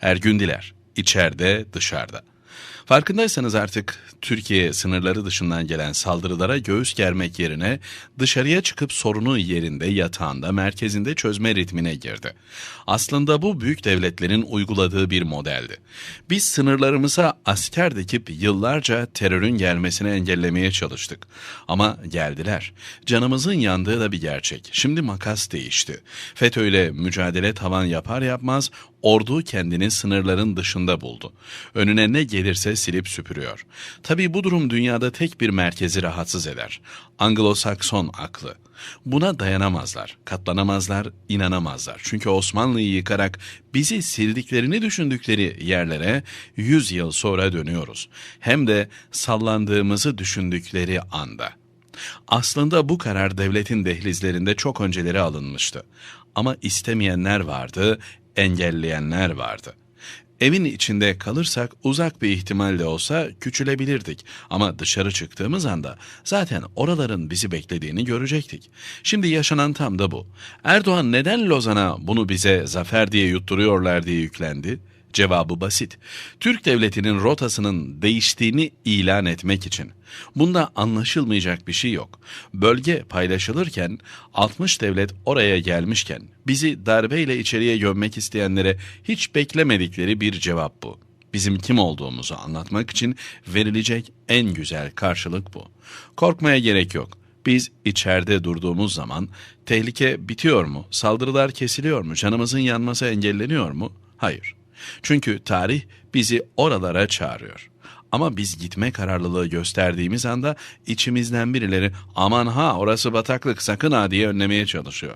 Ergündiler, içeride, dışarıda. Farkındaysanız artık Türkiye sınırları dışından gelen saldırılara göğüs germek yerine dışarıya çıkıp sorunu yerinde, yatağında, merkezinde çözme ritmine girdi. Aslında bu büyük devletlerin uyguladığı bir modeldi. Biz sınırlarımıza asker dikip yıllarca terörün gelmesini engellemeye çalıştık. Ama geldiler. Canımızın yandığı da bir gerçek. Şimdi makas değişti. FETÖ'yle mücadele tavan yapar yapmaz ordu kendini sınırların dışında buldu. Önüne ne gelirse silip süpürüyor. Tabi bu durum dünyada tek bir merkezi rahatsız eder. Anglo-Sakson aklı. Buna dayanamazlar, katlanamazlar, inanamazlar. Çünkü Osmanlı'yı yıkarak bizi sildiklerini düşündükleri yerlere yüz yıl sonra dönüyoruz. Hem de sallandığımızı düşündükleri anda. Aslında bu karar devletin dehlizlerinde çok önceleri alınmıştı. Ama istemeyenler vardı, engelleyenler vardı. Evin içinde kalırsak uzak bir ihtimalle olsa küçülebilirdik ama dışarı çıktığımız anda zaten oraların bizi beklediğini görecektik. Şimdi yaşanan tam da bu. Erdoğan neden Lozan'a bunu bize zafer diye yutturuyorlar diye yüklendi? Cevabı basit. Türk devletinin rotasının değiştiğini ilan etmek için. Bunda anlaşılmayacak bir şey yok. Bölge paylaşılırken 60 devlet oraya gelmişken bizi darbeyle içeriye gömmek isteyenlere hiç beklemedikleri bir cevap bu. Bizim kim olduğumuzu anlatmak için verilecek en güzel karşılık bu. Korkmaya gerek yok. Biz içeride durduğumuz zaman tehlike bitiyor mu? Saldırılar kesiliyor mu? Canımızın yanması engelleniyor mu? Hayır. Çünkü tarih bizi oralara çağırıyor. Ama biz gitme kararlılığı gösterdiğimiz anda içimizden birileri aman ha orası bataklık sakın ha diye önlemeye çalışıyor.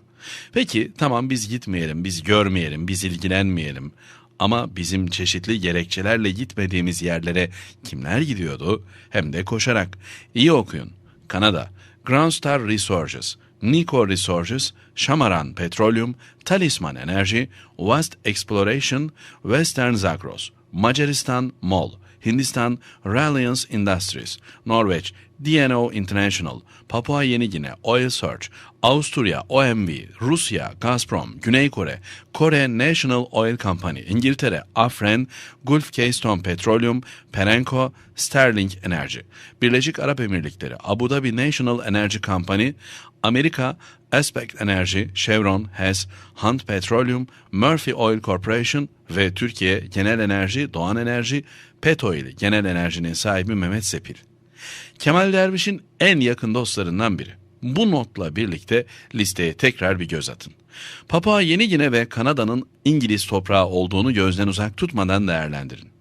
Peki tamam biz gitmeyelim, biz görmeyelim, biz ilgilenmeyelim. Ama bizim çeşitli gerekçelerle gitmediğimiz yerlere kimler gidiyordu? Hem de koşarak. İyi okuyun. Kanada, Grand Star Resources, Nico Resources, Shamaran Petroleum, Talisman Enerji, West Exploration, Western Zagros, Macaristan MOL, Hindistan Reliance Industries, Norveç DNO International, Papua Yeni Gine Oil Search, Avusturya OMV, Rusya Gazprom, Güney Kore, Kore National Oil Company, İngiltere Afren, Gulf Keystone Petroleum, Perenco, Sterling Enerji, Birleşik Arap Emirlikleri, Abu Dhabi National Energy Company, Amerika Aspect Enerji, Chevron, Hess, Hunt Petroleum, Murphy Oil Corporation ve Türkiye Genel Enerji, Doğan Enerji, Petoil Genel Enerji'nin sahibi Mehmet Sepil. Kemal Derviş'in en yakın dostlarından biri. Bu notla birlikte listeye tekrar bir göz atın. Papua Yeni Gine ve Kanada'nın İngiliz toprağı olduğunu gözden uzak tutmadan değerlendirin.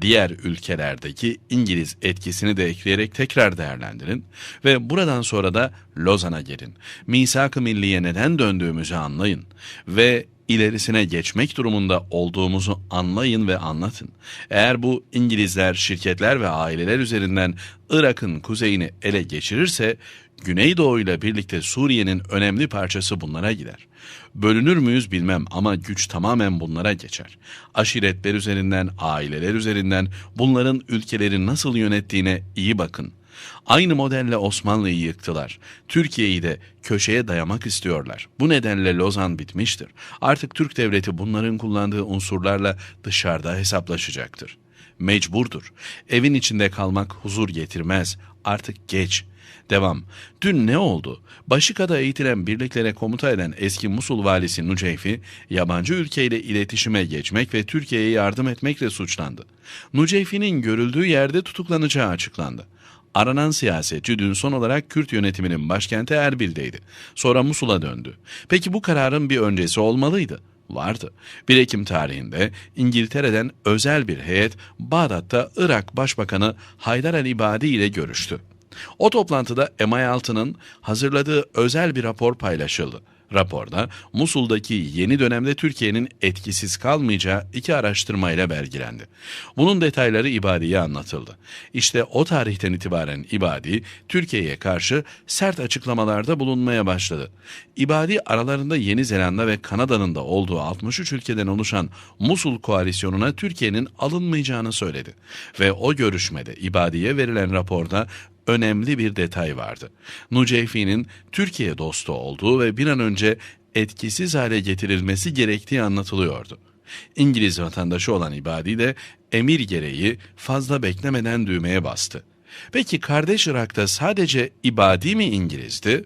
Diğer ülkelerdeki İngiliz etkisini de ekleyerek tekrar değerlendirin ve buradan sonra da Lozan'a gelin. Misak-ı Milliye neden döndüğümüzü anlayın ve ilerisine geçmek durumunda olduğumuzu anlayın ve anlatın. Eğer bu İngilizler, şirketler ve aileler üzerinden Irak'ın kuzeyini ele geçirirse Güneydoğu ile birlikte Suriye'nin önemli parçası bunlara gider. Bölünür müyüz bilmem ama güç tamamen bunlara geçer. Aşiretler üzerinden, aileler üzerinden bunların ülkeleri nasıl yönettiğine iyi bakın. Aynı modelle Osmanlı'yı yıktılar. Türkiye'yi de köşeye dayamak istiyorlar. Bu nedenle Lozan bitmiştir. Artık Türk devleti bunların kullandığı unsurlarla dışarıda hesaplaşacaktır. Mecburdur. Evin içinde kalmak huzur getirmez. Artık geç. Devam. Dün ne oldu? Başika'da eğitilen birliklere komuta eden eski Musul valisi Nuceyfi, yabancı ülkeyle iletişime geçmek ve Türkiye'ye yardım etmekle suçlandı. Nuceyfi'nin görüldüğü yerde tutuklanacağı açıklandı. Aranan siyasetçi dün son olarak Kürt yönetiminin başkenti Erbil'deydi. Sonra Musul'a döndü. Peki bu kararın bir öncesi olmalıydı. Vardı. 1 Ekim tarihinde İngiltere'den özel bir heyet Bağdat'ta Irak Başbakanı Haydar el-İbadi ile görüştü. O toplantıda MI6'nın hazırladığı özel bir rapor paylaşıldı. Raporda Musul'daki yeni dönemde Türkiye'nin etkisiz kalmayacağı iki araştırmayla belgilendi. Bunun detayları İbadi'ye anlatıldı. İşte o tarihten itibaren İbadi, Türkiye'ye karşı sert açıklamalarda bulunmaya başladı. İbadi aralarında Yeni Zelanda ve Kanada'nın da olduğu 63 ülkeden oluşan Musul koalisyonuna Türkiye'nin alınmayacağını söyledi. Ve o görüşmede İbadi'ye verilen raporda önemli bir detay vardı. Nuceyfi'nin Türkiye dostu olduğu ve bir an önce etkisiz hale getirilmesi gerektiği anlatılıyordu. İngiliz vatandaşı olan İbadi de emir gereği fazla beklemeden düğmeye bastı. Peki kardeş Irak'ta sadece İbadi mi İngilizdi?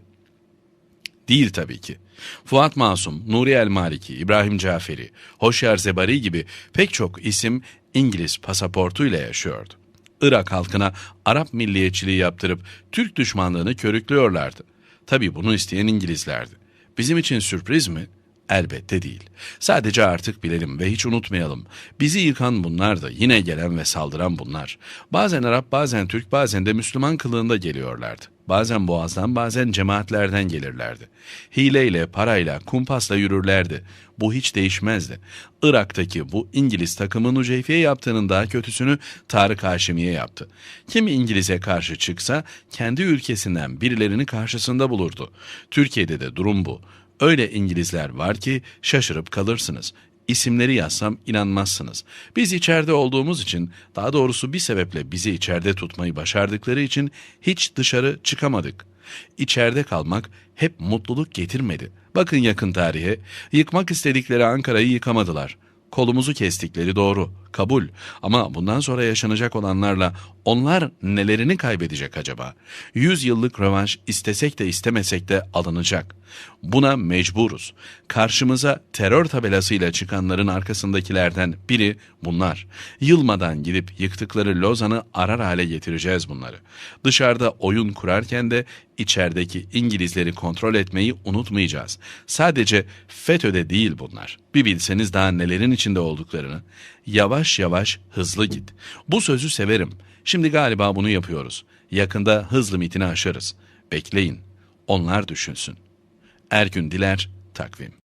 Değil tabii ki. Fuat Masum, Nuri El Maliki, İbrahim Caferi, Hoşyar Zebari gibi pek çok isim İngiliz pasaportuyla yaşıyordu. Irak halkına Arap milliyetçiliği yaptırıp Türk düşmanlığını körüklüyorlardı. Tabii bunu isteyen İngilizlerdi. Bizim için sürpriz mi? Elbette değil. Sadece artık bilelim ve hiç unutmayalım. Bizi yıkan bunlar da yine gelen ve saldıran bunlar. Bazen Arap, bazen Türk, bazen de Müslüman kılığında geliyorlardı. Bazen boğazdan, bazen cemaatlerden gelirlerdi. Hileyle, parayla, kumpasla yürürlerdi. Bu hiç değişmezdi. Irak'taki bu İngiliz takımın Uceyfi'ye yaptığının daha kötüsünü Tarık Haşimi'ye yaptı. Kim İngiliz'e karşı çıksa kendi ülkesinden birilerini karşısında bulurdu. Türkiye'de de durum bu. Öyle İngilizler var ki şaşırıp kalırsınız. İsimleri yazsam inanmazsınız. Biz içeride olduğumuz için, daha doğrusu bir sebeple bizi içeride tutmayı başardıkları için hiç dışarı çıkamadık. İçeride kalmak hep mutluluk getirmedi. Bakın yakın tarihe, yıkmak istedikleri Ankara'yı yıkamadılar. Kolumuzu kestikleri doğru, kabul. Ama bundan sonra yaşanacak olanlarla onlar nelerini kaybedecek acaba? Yüz yıllık rövanş istesek de istemesek de alınacak. Buna mecburuz. Karşımıza terör tabelasıyla çıkanların arkasındakilerden biri bunlar. Yılmadan gidip yıktıkları Lozan'ı arar hale getireceğiz bunları. Dışarıda oyun kurarken de içerideki İngilizleri kontrol etmeyi unutmayacağız. Sadece FETÖ'de değil bunlar. Bir bilseniz daha nelerin içinde olduklarını. Yavaş yavaş hızlı git. Bu sözü severim. Şimdi galiba bunu yapıyoruz. Yakında hız limitini aşarız. Bekleyin. Onlar düşünsün. Ergün Diler, Takvim